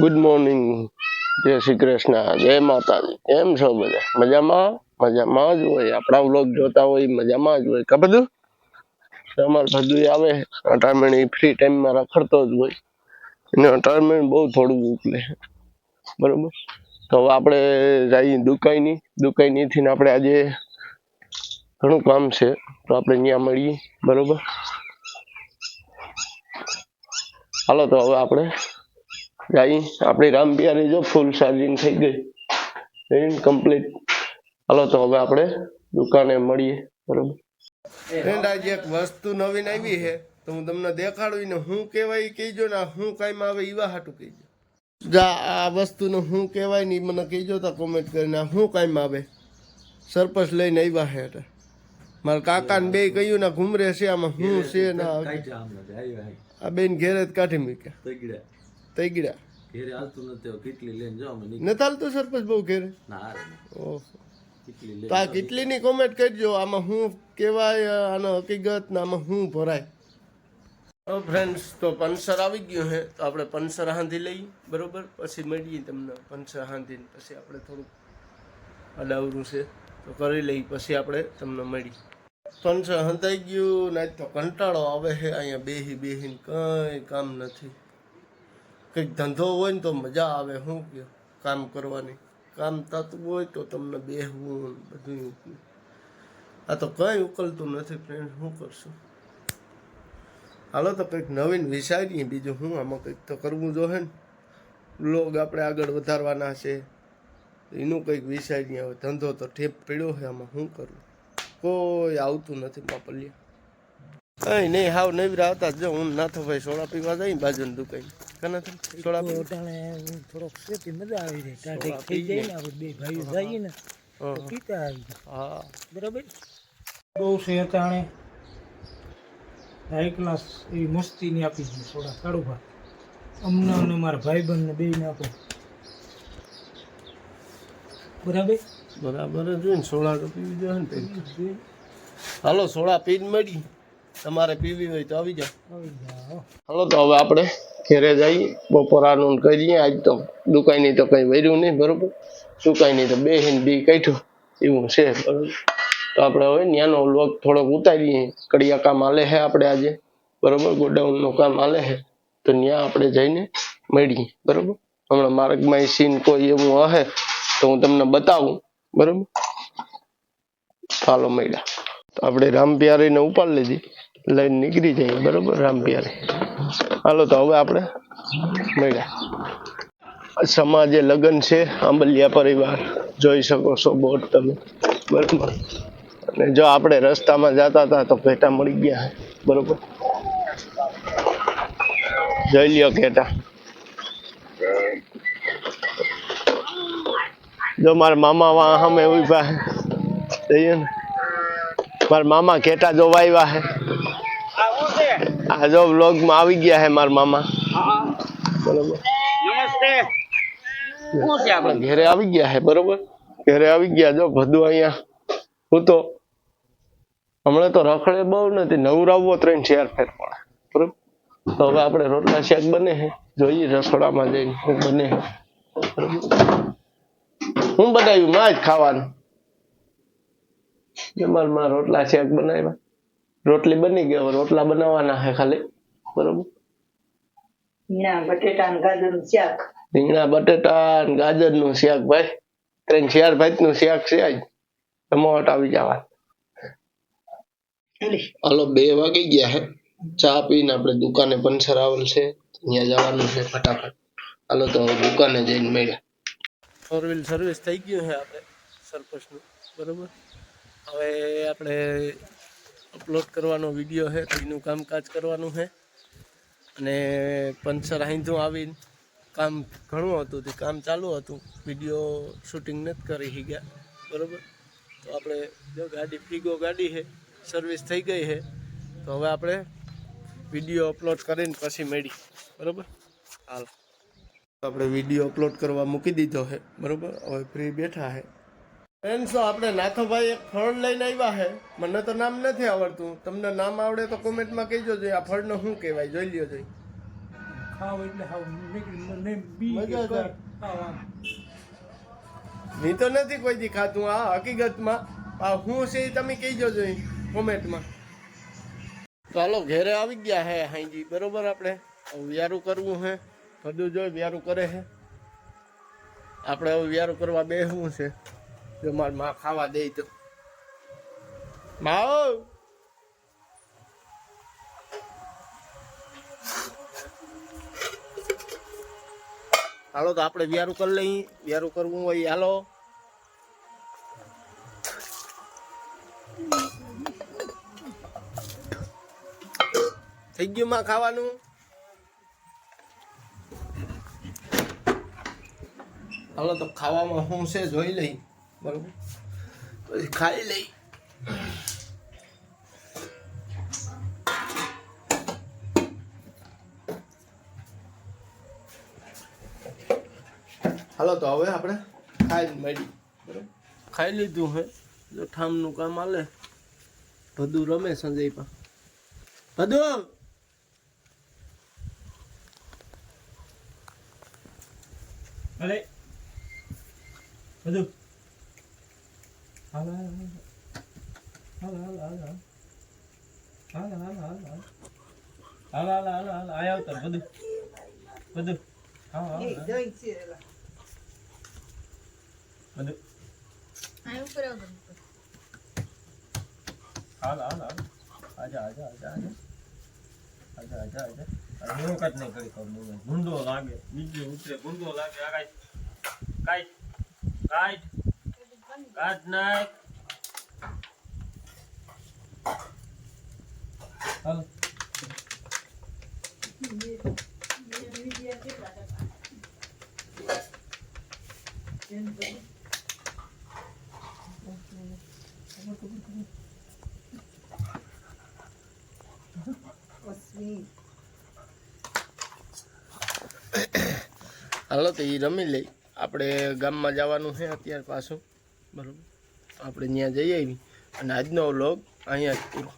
Good morning જય શ્રી કૃષ્ણ. જય માતાજી. કેમ છો બધા? મજામાં? મજામાં જ હોય. આપણા વ્લોગ જોતા હોય, મજામાં જ હોય. કા બધું અમાર બધું આવે. અટામણી ફ્રી ટાઈમમાં રખડતો જ હોય. એને અટામણ બહુ થોડું ઉકલે બરોબર? તો હવે આપણે જઈએ દુકાઈની દુકાઈનીથી આપણે આજે ઘણું કામ છે. તો આપણે ત્યાં મળીએ. બરોબર? હાલો, તો હવે આપણે જઈ આપણી રામ બિહારી જો ફૂલ ચાર્જિંગ થઈ ગઈ. કમ્પ્લીટ હાલો તો હવે આપણે દુકાને મળીએ બરોબર? ફ્રેન્ડ આજે એક વસ્તુ નવીન આવી છે તો હું તમને દેખાડું ને હું કહેવાય કહેજો ને હું કાંઈમાં આવે એવા હાટું કહેજો. જા આ વસ્તુને હું કહેવાય ને મને કહેજો તો કોમેન્ટ કરીને આ હું કાંઈમાં આવે. સરપંચ લઈને આવ્યા છે એટલે. મારા કાકાને બે કહ્યું ને ઘુમરે છે આમાં હું છે ના આ- કાઢ્યા આમને તો આવ્યા હે. આ બેન ઘેરે જ કાઢી મૂક્યા. તઈ ગયા ઘેરે હાલતું નથી કેટલી લઈને જાઓ અમે નથી હાલતું સરપંચ બહુ ઘેરે? ના ઓહો. તો આ કેટલીની કોમેન્ટ કરજો આમાં શું કહેવાય આનો હકીકત ને આમાં શું ભરાય. ફ્રેન્ડ્સ તો પંચર આવી ગયું છે તો આપણે પંચર હાંધી લઈએ બરોબર? પછી મળીએ તમને પંચર હાંધીને પછી આપણે થોડુંક અડાવરું છે તો કરી લઈ પછી આપણે તમને મળી પંચર હંધાઈ ગયું ને તો કંટાળો આવે છે અહીંયા બેહી બેહીને કંઈ કામ નથી. કંઈક ધંધો હોય ને તો મજા આવે શું કે કામ કરવાની. કામ થતું હોય તો તમને બેહવું બધું ઉકલે. આ તો કંઈ ઉકલતું નથી ફ્રેન્ડ શું કરશું? હાલો તો કંઈક નવીન વિચારીએ, બીજું હું આમાં કંઈક તો કરવું જોઈએ ને. લોગ આપણે આગળ વધારવાના છે. એનું કંઈક વિચારીએ, હવે ધંધો તો ઠેપ પડ્યો છે આમાં શું કરવું કોઈ આવતું નથી માપલિયા કઈ નહીં હાવ નવી આવતા જો હું નાથો ભાઈ સોડા પીવા જાય બાજુની દુકાન. કના સોડા પીવા? થોડોક સેતી મજા આવી રહી. થઈ જાય ને આપણે બે ભાઈઓ જઈએ ને તો હા. પીતા આવી હા. બરાબર? બહુ છે અટાણે. હાઈ ક્લાસ એ મસ્તીની આપી છે સોડા કાળુભા અમને અને મારા ભાઈબંધને બેયને આપો. બરાબર? બરાબર જ ને સોડા તો પીવી જોઈએ ને. હાલો સોડા પીને મળી. તમારે પીવી હોય તો આવી જાઓ. આવી હાલો તો હવે આપણે ઘેરે જઈએ બપોરાનું કરીએ. આજ તો દુકાનની તો કંઈ વર્યું નહીં બરોબર? દુકાનની તો બે હિન બી કાઢ્યું. એવું છે બરોબર? તો આપણે હવે ત્યાંનો લોક થોડોક ઉતારીએ. કડિયા કામ આલે છે આપણે આજે બરોબર? ગોડાઉનનું કામ આલે છે તો ત્યાં આપણે જઈને મળીએ બરોબર? હમણાં માર્ગમાં સીન કોઈ એવું હશે તો હું તમને બતાવું બરોબર? ચાલો મળ્યા. તો આપણે રામ પ્યારીને ઉપાડી લીધી. લઈને નીકળી જઈએ, બરોબર? રામ પ્યારી. હાલો, તો હવે આપણે મળ્યા. સમાજે લગ્ન છે, આંબલિયા પરિવાર, જોઈ શકો છો બોટ તમે. બરોબર? અને જો આપણે રસ્તામાં જતા હતા તો ભેટા મળી ગયા. બરોબર? જોઈ લ્યો ઘેટા જો મારા મામા વાહ અમે ઊભા જઈએ ને. મારા મામા ઘેટા જોવા આવ્યા છે આ જો vlog માં આવી ગયા હે મારા મામા. બરોબર. ઘેરે આવી ગયા હે બરોબર? ઘેરે આવી ગયા જો બધું અહીંયા. હું તો હમણાં તો રખડે બહુ નથી નવરાવવો ત્રણ શેર ફેર પડે. બરોબર? તો હવે આપણે રોટલા શાક બને છે જોઈએ રસોડામાં જઈને શું બને હું. બનાવ્યું માં જ ખાવાનું. જમવામાં રોટલા શાક બનાવ્યા. રોટલી બની ગઈ હવે રોટલા બનાવવાના છે ખાલી. બરોબર? રીંગણા બટેટા ગાજરનું શાક. રીંગણા બટેટા અને ગાજરનું શાક ભાઈ. ત્રણ ચાર ભાતનું શાક છે આજ? ટમાટ આવી જવા. હાલો. બે વાગી ગયા હે. ચા પીને આપણે દુકાને પંચર આવેલ છે. ત્યાં જવાનું છે ફટાફટ. હાલો તો દુકાને જઈને મળ્યા. ફોર વ્હીલ સર્વિસ થઈ ગયું છે આપણે સરપંચનું બરોબર? હવે આપણે અપલોડ કરવાનો વીડિયો છે તો એનું કામકાજ કરવાનું છે અને પંચર આહીંધું આવીને કામ ઘણું હતું, તે કામ ચાલુ હતું. વીડિયો શૂટિંગ નથી કરી ગયા, બરાબર? તો આપણે જો ગાડી, ફીગો ગાડી છે સર્વિસ થઈ ગઈ છે તો હવે આપણે વીડિયો અપલોડ કરીને પછી મળી બરાબર? હાલ. આપણે વીડિયો અપલોડ કરવા મૂકી દીધો છે બરાબર? હવે ફ્રી બેઠા છે ફ્રેન્ડ્સો આપણે નાથોભાઈ એક ફળ લઈને આવ્યા છે મને તો નામ નથી આવડતું. તમને નામ આવડે તો કોમેન્ટમાં કહેજો જોઈએ આ ફળનો શું કહેવાય જોઈ લ્યો જોઈ. એટલે હાવ મને બી મેં તો નથી કોઈ દી ખાતું આ હકીકતમાં. આ હું છે એ તમે કહીજો જોઈ કોમેન્ટમાં. ચાલો ઘેરે આવી ગયા હે હાઈજી બરોબર આપણે? વ્યારું કરવું હે. બધું જોઈ વ્યારું કરે હે. આપણે હવે વ્યારું કરવા બેસવું છે. જો મારમાં ખાવા દે તો. માઓ હાલો તો આપણે વ્યારું કરી લઈ વ્યારું કરવું હોય, હાલો. થઈ ગયું માં ખાવાનું? હાલો તો ખાવામાં શું છે જોઈ લઈ બરોબર? પછી ખાઈ લઈ. હાલો તો હવે આપણે ખાઈ મળી બરોબર? ખાઈ લીધું હે. જો ઠામનું કામ આલે બધું રમે સંજય પા 하나 하나 하나 하나 하나 하나 하나 હાલ હાલ હાલ હાલ આયા આવતા બધું બધું હા હા બધું હાલ હાલ હાલ આજા આજા આજા આજા આજા આજા આજા એવો કાંઈ નહીં કરી કહું ભૂંડો લાગે બીજું ઉતરે ભૂંડો લાગે આ કાંઈ કાંઈ કાંઈ કાઢ નાખ હાલો. હાલો તો એ રમી લઈ આપણે ગામમાં જવાનું છે અત્યારે પાછું. બરોબર. આપણે ત્યાં જઈ આવી અને આજનો વ્લોગ અહીંયા જ પૂરો.